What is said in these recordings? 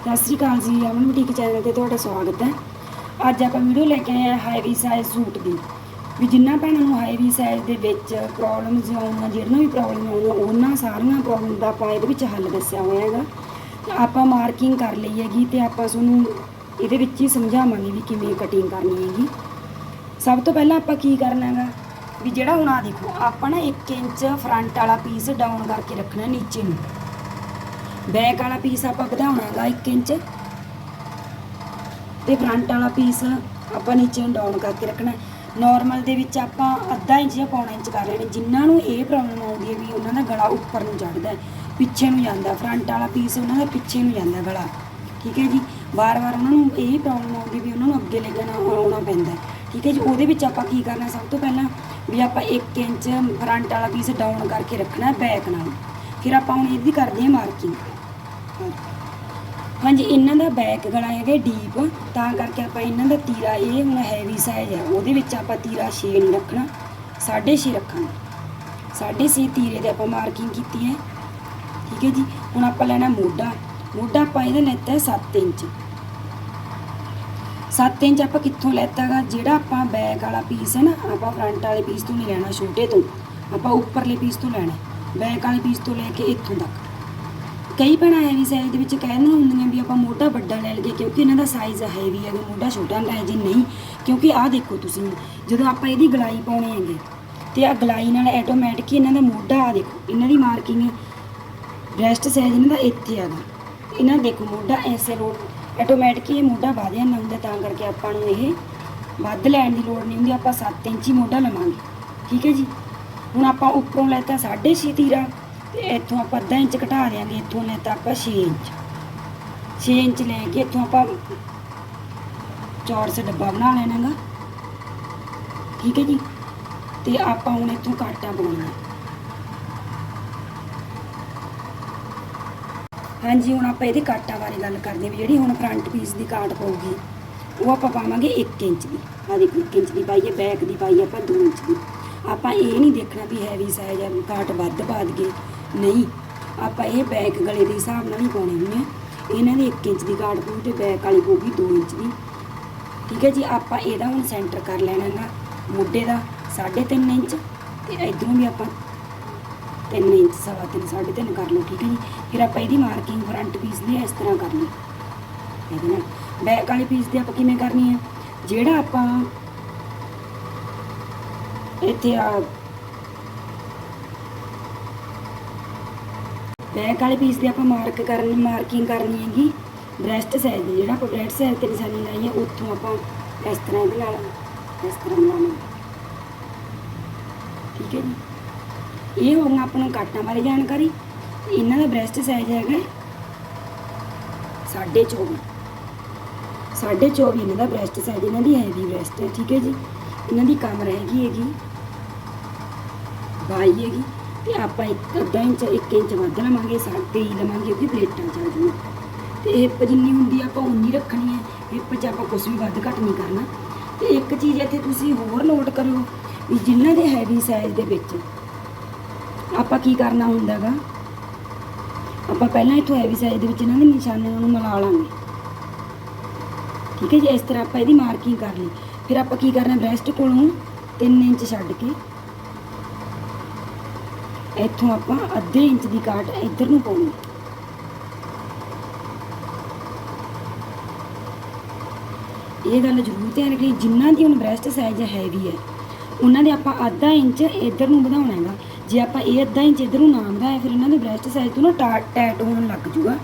ਸਤਿ ਸ਼੍ਰੀ ਅਕਾਲ ਜੀ, ਅਮਨ boutique channel ਤੇ ਤੁਹਾਡਾ ਸਵਾਗਤ ਹੈ। ਅੱਜ ਆਪਾਂ ਵੀਡੀਓ ਲੈ ਕੇ ਆਏ ਹਾਂ ਹਾਈਵੀ ਸਾਈਜ਼ ਸੂਟ ਦੀ। ਵੀ ਜਿੰਨਾ ਭੈਣਾਂ ਨੂੰ ਹਾਈਵੀ ਸਾਈਜ਼ ਦੇ ਵਿੱਚ ਪ੍ਰੋਬਲਮਸ ਆਉਣੀਆਂ ਜਿਹੜੀਆਂ ਵੀ ਪ੍ਰੋਬਲਮ ਆਉਣੀਆਂ ਉਹਨਾਂ ਸਾਰੀਆਂ ਪ੍ਰੋਬਲਮ ਦਾ ਆਪਾਂ ਇਹਦੇ ਵਿੱਚ ਹੱਲ ਦੱਸਿਆ ਹੋਇਆ ਹੈਗਾ। ਆਪਾਂ ਮਾਰਕਿੰਗ ਕਰ ਲਈ ਹੈਗੀ ਤੇ ਆਪਾਂ ਤੁਹਾਨੂੰ ਇਹਦੇ ਵਿੱਚ ਹੀ ਸਮਝਾਵਾਂਗੇ ਵੀ ਕਿਵੇਂ ਕਟਿੰਗ ਕਰਨੀ ਹੈਗੀ। ਸਭ ਤੋਂ ਪਹਿਲਾਂ ਆਪਾਂ ਕੀ ਕਰਨਾ ਹੈਗਾ? ਵੀ ਜਿਹੜਾ ਹੁਣ ਆ ਦੇਖੋ, ਆਪਾਂ ਨਾ 1 ਇੰਚ ਫਰੰਟ ਵਾਲਾ ਪੀਸ ਡਾਊਨ ਕਰਕੇ ਰੱਖਣਾ ਨੀਚੇ ਨੂੰ। ਬੈਕ ਵਾਲਾ ਪੀਸ ਆਪਾਂ ਵਧਾਉਣਾ ਹੈਗਾ 1 ਇੰਚ ਤੇ ਫਰੰਟ ਵਾਲਾ ਪੀਸ ਆਪਾਂ ਨੀਚੇ ਨੂੰ ਡਾਊਨ ਕਰਕੇ ਰੱਖਣਾ ਨਾਰਮਲ ਦੇ ਵਿੱਚ ਆਪਾਂ ਅੱਧਾ ਇੰਚ ਜਾਂ ਪੌਣਾ ਇੰਚ ਕਰ ਲੈਣੇ ਜਿਨ੍ਹਾਂ ਨੂੰ ਇਹ ਪ੍ਰੋਬਲਮ ਆਉਂਦੀ ਹੈ ਵੀ ਉਹਨਾਂ ਦਾ ਗਲਾ ਉੱਪਰ ਨੂੰ ਚੜਦਾ ਪਿੱਛੇ ਨੂੰ ਜਾਂਦਾ ਫਰੰਟ ਵਾਲਾ ਪੀਸ ਉਹਨਾਂ ਦਾ ਪਿੱਛੇ ਨੂੰ ਜਾਂਦਾ ਗਲਾ। ਠੀਕ ਹੈ ਜੀ? ਵਾਰ-ਵਾਰ ਉਹਨਾਂ ਨੂੰ ਇਹ ਪ੍ਰੋਬਲਮ ਆਉਂਦੀ ਵੀ ਉਹਨਾਂ ਨੂੰ ਅੱਗੇ ਲੈ ਕੇ ਨਾ ਆਉਣਾ ਪੈਂਦਾ ਠੀਕ ਹੈ ਜੀ? ਉਹਦੇ ਵਿੱਚ ਆਪਾਂ ਕੀ ਕਰਨਾ ਸਭ ਤੋਂ ਪਹਿਲਾਂ ਵੀ ਆਪਾਂ 1 ਇੰਚ ਫਰੰਟ ਵਾਲਾ ਪੀਸ ਡਾਊਨ ਕਰਕੇ ਰੱਖਣਾ ਬੈਕ ਨਾਲ। ਫਿਰ ਆਪਾਂ ਹੁਣ ਇਹਦੀ ਕਰਦੇ ਹਾਂ ਮਾਰਕਿੰਗ ਹਾਂਜੀ, ਇਹਨਾਂ ਦਾ ਬੈਕ ਗਲਾ ਹੈਗਾ ਡੀਪ ਤਾਂ ਕਰਕੇ ਆਪਾਂ ਇਹਨਾਂ ਦਾ ਤੀਰਾ, ਇਹ ਹੁਣ ਹੈਵੀ ਸਾਈਜ਼ ਹੈ ਉਹਦੇ ਵਿੱਚ ਆਪਾਂ ਤੀਰਾ 6 ਨਹੀਂ ਰੱਖਣਾ 6.5 ਰੱਖਾਂਗੇ। 6.5 ਤੀਰੇ ਤੇ ਆਪਾਂ ਮਾਰਕਿੰਗ ਕੀਤੀ ਹੈ। ਠੀਕ ਹੈ ਜੀ, ਹੁਣ ਆਪਾਂ ਲੈਣਾ ਮੋਢਾ ਮੋਢਾ ਆਪਾਂ ਇਹਦਾ ਲੈਤਾ ਹੈ 7 ਇੰਚ। 7 ਇੰਚ ਆਪਾਂ ਕਿੱਥੋਂ ਲੈਤਾਗਾ? ਜਿਹੜਾ ਆਪਾਂ ਬੈਕ ਵਾਲਾ ਪੀਸ ਹੈ ਨਾ, ਆਪਾਂ ਫਰੰਟ ਵਾਲੇ ਪੀਸ ਤੋਂ ਨਹੀਂ ਲੈਣਾ, ਛੋਟੇ ਤੋਂ। ਆਪਾਂ ਉੱਪਰਲੇ ਪੀਸ ਤੋਂ ਲੈਣਾ ਬੈਕ ਵਾਲੇ ਪੀਸ ਤੋਂ ਲੈ ਕੇ ਇੱਥੋਂ ਤੱਕ। ਕਈ ਭੈਣਾਂ ਹੈਵੀ ਸਾਈਜ਼ ਦੇ ਵਿੱਚ ਕਹਿੰਦੀਆਂ ਹੁੰਦੀਆਂ ਵੀ ਆਪਾਂ ਮੋਢਾ ਵੱਡਾ ਲੈ ਲਈਏ ਕਿਉਂਕਿ ਇਹਨਾਂ ਦਾ ਸਾਈਜ਼ ਹੈਵੀ ਹੈ ਵੀ ਮੋਢਾ ਛੋਟਾ ਲੈ ਜੇ ਨਹੀਂ, ਕਿਉਂਕਿ ਆਹ ਦੇਖੋ ਤੁਸੀਂ ਜਦੋਂ ਆਪਾਂ ਇਹਦੀ ਗਲਾਈ ਪਾਉਣੇ ਹੈਗੇ ਤੇ ਆ ਗਲਾਈ ਨਾਲ ਆਟੋਮੈਟਿਕ ਹੀ ਇਹਨਾਂ ਦਾ ਮੋਢਾ ਆ ਦੇਖੋ, ਇਹਨਾਂ ਦੀ ਮਾਰਕਿੰਗ ਬ੍ਰੈਸਟ ਸਾਈਜ਼ ਇਹਨਾਂ ਦਾ ਇੱਥੇ ਹੈਗਾ ਇਹਨਾਂ ਦੇਖੋ ਮੋਢਾ ਐਸੇ ਲੋਡ ਆਟੋਮੈਟਿਕ ਹੀ ਇਹ ਮੋਢਾ ਵਧ ਜਾਂਦਾ ਹੁੰਦਾ ਤਾਂ ਕਰਕੇ ਆਪਾਂ ਨੂੰ ਇਹ ਵੱਧ ਲੈਣ ਦੀ ਲੋੜ ਨਹੀਂ ਹੁੰਦੀ, ਆਪਾਂ 7 ਇੰਚੀ ਮੋਢਾ ਲਵਾਂਗੇ। ਠੀਕ ਹੈ ਜੀ? ਹੁਣ ਆਪਾਂ ਉੱਪਰੋਂ ਲੈਤਾ 6.5 ਤੀਰਾ ਤੇ ਇੱਥੋਂ ਆਪਾਂ ਅੱਧਾ ਇੰਚ ਘਟਾ ਦਿਆਂਗੇ, ਇੱਥੋਂ ਲੈ ਤਾਂ ਆਪਾਂ 6 ਇੰਚ 6 ਇੰਚ ਲੈ ਕੇ ਇੱਥੋਂ ਆਪਾਂ ਚੌਰਸ ਡੱਬਾ ਬਣਾ ਲੈਣਾ ਗਾ ਠੀਕ ਹੈ ਜੀ? ਤੇ ਆਪਾਂ ਹੁਣ ਇੱਥੋਂ ਕਾਟਾ ਪਾਉਣਾ। ਹਾਂਜੀ, ਹੁਣ ਆਪਾਂ ਇਹਦੇ ਕਾਟਾਂ ਬਾਰੇ ਗੱਲ ਕਰਦੇ ਹਾਂ ਵੀ ਜਿਹੜੀ ਹੁਣ ਫਰੰਟ ਪੀਸ ਦੀ ਕਾਟ ਪਊਗੀ, ਉਹ ਆਪਾਂ ਪਾਵਾਂਗੇ 1 ਇੰਚ ਦੀ। ਆ ਦੇਖੋ 1 ਇੰਚ ਦੀ ਪਾਈਏ ਬੈਕ ਦੀ ਪਾਈਏ ਆਪਾਂ 2 ਇੰਚ ਦੀ। ਆਪਾਂ ਇਹ ਨਹੀਂ ਦੇਖਣਾ ਵੀ ਹੈਵੀ ਸਾਈਜ਼ ਹੈ, ਕਾਟ ਵੱਧ ਪਾ ਦਈਏ। ਨਹੀਂ, ਆਪਾਂ ਇਹ ਬੈਕ ਗਲੇ ਦੇ ਹਿਸਾਬ ਨਾਲ ਹੀ ਪਾਉਣੇ ਹੁੰਦੀ ਹੈ ਇਹਨਾਂ ਦੀ 1 ਇੰਚ ਦੀ ਕਾਟ ਪਊ ਤੇ ਬੈਕ ਵਾਲੀ ਪਊਗੀ 2 ਇੰਚ ਦੀ। ਠੀਕ ਹੈ ਜੀ, ਆਪਾਂ ਇਹਦਾ ਹੁਣ ਸੈਂਟਰ ਕਰ ਲੈਣਾ ਹੈਗਾ ਮੋਢੇ ਦਾ 3.5 ਇੰਚ ਤੇ ਇਧਰੋਂ ਵੀ ਆਪਾਂ 3 ਇੰਚ, ਸਵਾ ਤਿੰਨ, ਸਾਢੇ ਤਿੰਨ ਕਰ ਲਓ, ਠੀਕ ਹੈ ਜੀ। ਫਿਰ ਆਪਾਂ ਇਹਦੀ ਮਾਰਕਿੰਗ ਫਰੰਟ ਪੀਸ ਦੀ ਇਸ ਤਰ੍ਹਾਂ ਕਰ ਲਈ ਇਹਦੇ ਨਾਲ ਬੈਕ ਵਾਲੀ ਪੀਸ ਦੀ ਆਪਾਂ ਕਿਵੇਂ ਕਰਨੀ ਹੈ? ਜਿਹੜਾ ਆਪਾਂ ਇੱਥੇ ਆ ਬੈਕ ਵਾਲੇ ਪੀਸ 'ਤੇ ਆਪਾਂ ਮਾਰਕ ਕਰਨੀ ਮਾਰਕਿੰਗ ਕਰਨੀ ਹੈਗੀ। ਬ੍ਰੈਸਟ ਸਾਈਜ਼ ਦੀ, ਜਿਹੜਾ ਆਪਾਂ ਬ੍ਰੈਸਟ ਸਾਈਜ਼ ਤੇ ਨਿਸ਼ਾਨੀ ਲਾਈ ਹੈ, ਉੱਥੋਂ ਆਪਾਂ ਇਸ ਤਰ੍ਹਾਂ ਇਹਦੇ ਨਾਲ, ਇਸ ਤਰ੍ਹਾਂ ਲਾਉਣਾ ਠੀਕ ਹੈ ਜੀ? ਇਹ ਹੋ ਆਪਾਂ ਨੂੰ ਕਾਟਾਂ ਬਾਰੇ ਜਾਣਕਾਰੀ। ਇਹਨਾਂ ਦਾ ਬ੍ਰੈਸਟ ਸਾਈਜ਼ ਹੈਗਾ ਸਾਢੇ 24 ਸਾਢੇ 24 ਇਹਨਾਂ ਦਾ ਬ੍ਰੈਸਟ ਸਾਈਜ਼ ਇਹਨਾਂ ਦੀ ਹੈਵੀ ਬ੍ਰੈਸਟ ਹੈ, ਠੀਕ ਹੈ ਜੀ? ਇਹਨਾਂ ਦੀ ਕਮਰ ਹੈਗੀ ਹੈਗੀ 22 ਹੈਗੀ। ਤੇ ਆਪਾਂ ਇੱਕ ਅੱਧਾ ਇੰਚ 1 ਇੰਚ ਵੱਧ ਲਵਾਂਗੇ, ਸਾਢੇ ਹੀ ਲਵਾਂਗੇ, ਉਹਦੀ ਪਲੇਟਾਂ ਚ ਆ ਤੇ ਹਿੱਪ ਜਿੰਨੀ ਹੁੰਦੀ ਆ, ਆਪਾਂ ਉਨੀ ਰੱਖਣੀ ਹੈ ਹਿੱਪ 'ਚ ਆਪਾਂ ਕੁਝ ਵੀ ਵੱਧ ਘੱਟ ਨਹੀਂ ਕਰਨਾ। ਤੇ ਇੱਕ ਚੀਜ਼ ਇੱਥੇ ਤੁਸੀਂ ਹੋਰ ਨੋਟ ਕਰੋ ਵੀ ਜਿਨ੍ਹਾਂ ਦੇ ਹੈਵੀ ਸਾਈਜ਼ ਦੇ ਵਿੱਚ ਆਪਾਂ ਕੀ ਕਰਨਾ ਹੁੰਦਾਗਾ? ਆਪਾਂ ਪਹਿਲਾਂ ਇੱਥੋਂ ਹੈਵੀ ਸਾਈਜ਼ ਦੇ ਵਿੱਚ ਇਹਨਾਂ ਦੇ ਨਿਸ਼ਾਨਿਆਂ ਨੂੰ ਮਿਲਾ ਲਾਂਗੇ। ਠੀਕ ਹੈ ਜੀ, ਇਸ ਤਰ੍ਹਾਂ ਆਪਾਂ ਇਹਦੀ ਮਾਰਕਿੰਗ ਕਰ ਲਈ। ਫਿਰ ਆਪਾਂ ਕੀ ਕਰਨਾ ਬ੍ਰੈਸਟ ਕੋਲੋਂ 3 ਇੰਚ ਛੱਡ ਕੇ ਇੱਥੋਂ ਆਪਾਂ ਅੱਧੇ ਇੰਚ ਦੀ ਕਾਟ ਇੱਧਰ ਨੂੰ ਪਾਉਣੀ। ਇਹ ਗੱਲ ਜ਼ਰੂਰ ਧਿਆਨ ਰੱਖਣੀ, ਜਿਨ੍ਹਾਂ ਦੀ ਹੁਣ ਬ੍ਰੈਸਟ ਸਾਈਜ਼ ਹੈਵੀ ਹੈ, ਉਹਨਾਂ ਦੇ ਆਪਾਂ ਅੱਧਾ ਇੰਚ ਇੱਧਰ ਨੂੰ ਵਧਾਉਣਾ ਹੈਗਾ। ਜੇ ਆਪਾਂ ਇਹ ਅੱਧਾ ਇੰਚ ਇੱਧਰ ਨੂੰ ਨਾ ਵਧਾਇਆ, ਫਿਰ ਇਹਨਾਂ ਦੇ ਬ੍ਰੈਸਟ ਸਾਈਜ਼ ਤੋਂ ਨਾ ਟਾ- ਟੈਟ ਹੋਣ ਲੱਗ ਜੂਗਾ,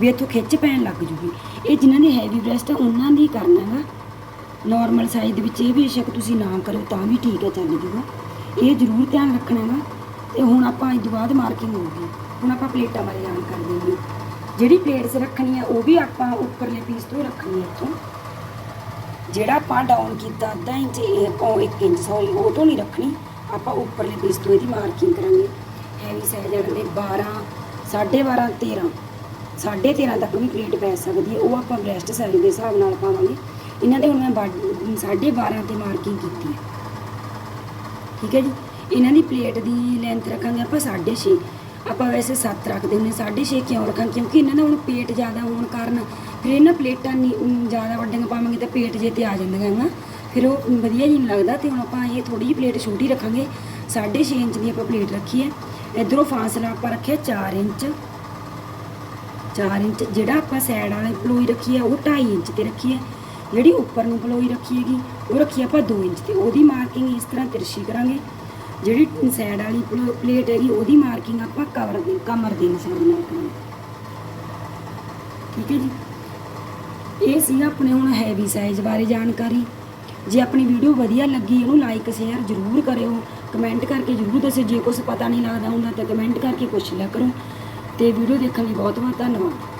ਵੀ ਇੱਥੋਂ ਖਿੱਚ ਪੈਣ ਲੱਗ ਜੂਗੀ। ਇਹ ਜਿਨ੍ਹਾਂ ਦੀ ਹੈਵੀ ਬ੍ਰੈਸਟ ਹੈ ਉਹਨਾਂ ਦੀ ਕਰਨਾ ਹੈਗਾ। ਨਾਰਮਲ ਸਾਈਜ਼ ਦੇ ਵਿੱਚ ਇਹ ਵੀ ਸ਼ੱਕ ਤੁਸੀਂ ਨਾ ਕਰੋ, ਤਾਂ ਵੀ ਠੀਕ ਹੈ, ਚੱਲ ਜੂਗਾ। ਇਹ ਜ਼ਰੂਰ ਧਿਆਨ ਰੱਖਣਾ ਹੈਗਾ। ਤੇ ਹੁਣ ਆਪਾਂ ਇਸ ਤੋਂ ਬਾਅਦ ਮਾਰਕਿੰਗ ਹੋਊਗੀ ਹੁਣ ਆਪਾਂ ਪਲੇਟਾਂ ਬਾਰੇ ਜਾਣ ਕਰਦੇ ਹਾਂ। ਜਿਹੜੀ ਪਲੇਟਸ ਰੱਖਣੀ ਹੈ ਉਹ ਵੀ ਆਪਾਂ ਉੱਪਰਲੇ ਪੀਸ ਤੋਂ ਰੱਖਣੀ ਹੈ ਇੱਥੋਂ। ਜਿਹੜਾ ਆਪਾਂ ਡਾਊਨ ਕੀਤਾ ਅੱਧਾ ਇੰਚ, ਇਹ ਆਪਾਂ 1 ਇੰਚ ਸੌਰੀ ਉਹ ਤੋਂ ਨਹੀਂ ਰੱਖਣੀ। ਆਪਾਂ ਉੱਪਰਲੇ ਪੀਸ ਤੋਂ ਇਹਦੀ ਮਾਰਕਿੰਗ ਕਰਾਂਗੇ। ਹੈਵੀ ਸਾਈਜ਼ ਜਿਹੜੇ ਨੇ 12 12.5 13 13.5 ਤੱਕ ਵੀ ਪਲੇਟ ਪੈ ਸਕਦੀ ਹੈ ਉਹ ਆਪਾਂ ਬ੍ਰੈਸਟ ਸਾਈਜ਼ ਦੇ ਹਿਸਾਬ ਨਾਲ ਪਾਵਾਂਗੇ। ਇਹਨਾਂ ਦੇ ਹੁਣ ਮੈਂ 12.5 ਤੇ ਮਾਰਕਿੰਗ ਕੀਤੀ ਹੈ ਠੀਕ ਹੈ ਜੀ? ਇਹਨਾਂ ਦੀ ਪਲੇਟ ਦੀ ਲੈਂਥ ਰੱਖਾਂਗੇ ਆਪਾਂ 6.5 ਆਪਾਂ ਵੈਸੇ 7 ਰੱਖਦੇ ਹੁੰਦੇ 6.5 ਕਿਉਂ ਰੱਖਾਂ? ਕਿਉਂਕਿ ਇਹਨਾਂ ਦਾ ਹੁਣ ਪੇਟ ਜ਼ਿਆਦਾ ਹੋਣ ਕਾਰਨ ਫਿਰ ਇਹਨਾਂ ਪਲੇਟਾਂ ਨਹੀਂ ਜ਼ਿਆਦਾ ਵੱਡੀਆਂ ਪਾਵਾਂਗੇ ਤਾਂ ਪੇਟ ਜੇ ਤੇ ਆ ਜਾਂਦੀਆਂ ਨਾ। ਫਿਰ ਉਹ ਵਧੀਆ ਜੀ ਨਹੀਂ ਲੱਗਦਾ ਤੇ ਹੁਣ ਆਪਾਂ ਇਹ ਥੋੜੀ ਜਿਹੀ ਪਲੇਟ ਛੋਟੀ ਰੱਖਾਂਗੇ। 6.5 ਇੰਚ ਦੀ ਆਪਾਂ ਪਲੇਟ ਰੱਖੀ ਹੈ। ਇਧਰੋਂ ਫਾਸਲਾ ਆਪਾਂ ਰੱਖਿਆ 4 ਇੰਚ। 4 ਇੰਚ ਜਿਹੜਾ ਆਪਾਂ ਸਾਈਡ ਵਾਲੇ ਪਲੋਈ ਰੱਖੀ ਹੈ, ਉਹ 2.5 ਇੰਚ ਤੇ ਰੱਖੀ ਹੈ। ਜਿਹੜੀ ਉੱਪਰ ਨੂੰ ਪਲੋਈ ਰੱਖੀ ਹੈਗੀ, ਉਹ ਰੱਖੀ ਆਪਾਂ 2 ਇੰਚ ਤੇ। ਉਹਦੀ ਮਾਰਕਿੰਗ ਇਸ ਤਰ੍ਹਾਂ ਤਿਰਛੀ ਕਰਾਂਗੇ। ਜਿਹੜੀ ਸਾਈਡ ਵਾਲੀ ਪਲੋ- ਪਲੇਟ ਹੈਗੀ, ਉਹਦੀ ਮਾਰਕਿੰਗ ਆਪਾਂ ਕਵਰ ਦੇ ਕਮਰ ਦੇ ਨਿਸ਼ਾਨ ਨਾਲ ਕਰਾਂਗੇ। ਠੀਕ ਹੈ ਜੀ? ਇਹ ਸੀ ਆਪਣੇ ਹੁਣ ਹੈਵੀ ਸਾਈਜ਼ ਬਾਰੇ ਜਾਣਕਾਰੀ। ਜੇ ਆਪਣੀ ਵੀਡੀਓ ਵਧੀਆ ਲੱਗੀ, ਇਹਨੂੰ ਲਾਈਕ ਸ਼ੇਅਰ ਜ਼ਰੂਰ ਕਰਿਓ। ਕਮੈਂਟ ਕਰਕੇ ਜ਼ਰੂਰ ਦੱਸਿਓ। ਜੇ ਕੁਝ ਪਤਾ ਨਹੀਂ ਲੱਗਦਾ ਹੁੰਦਾ, ਤਾਂ ਕਮੈਂਟ ਕਰਕੇ ਪੁੱਛ ਲਿਆ ਕਰੋ। ਤੇ ਵੀਡੀਓ ਦੇਖਣ ਲਈ ਬਹੁਤ ਬਹੁਤ ਧੰਨਵਾਦ।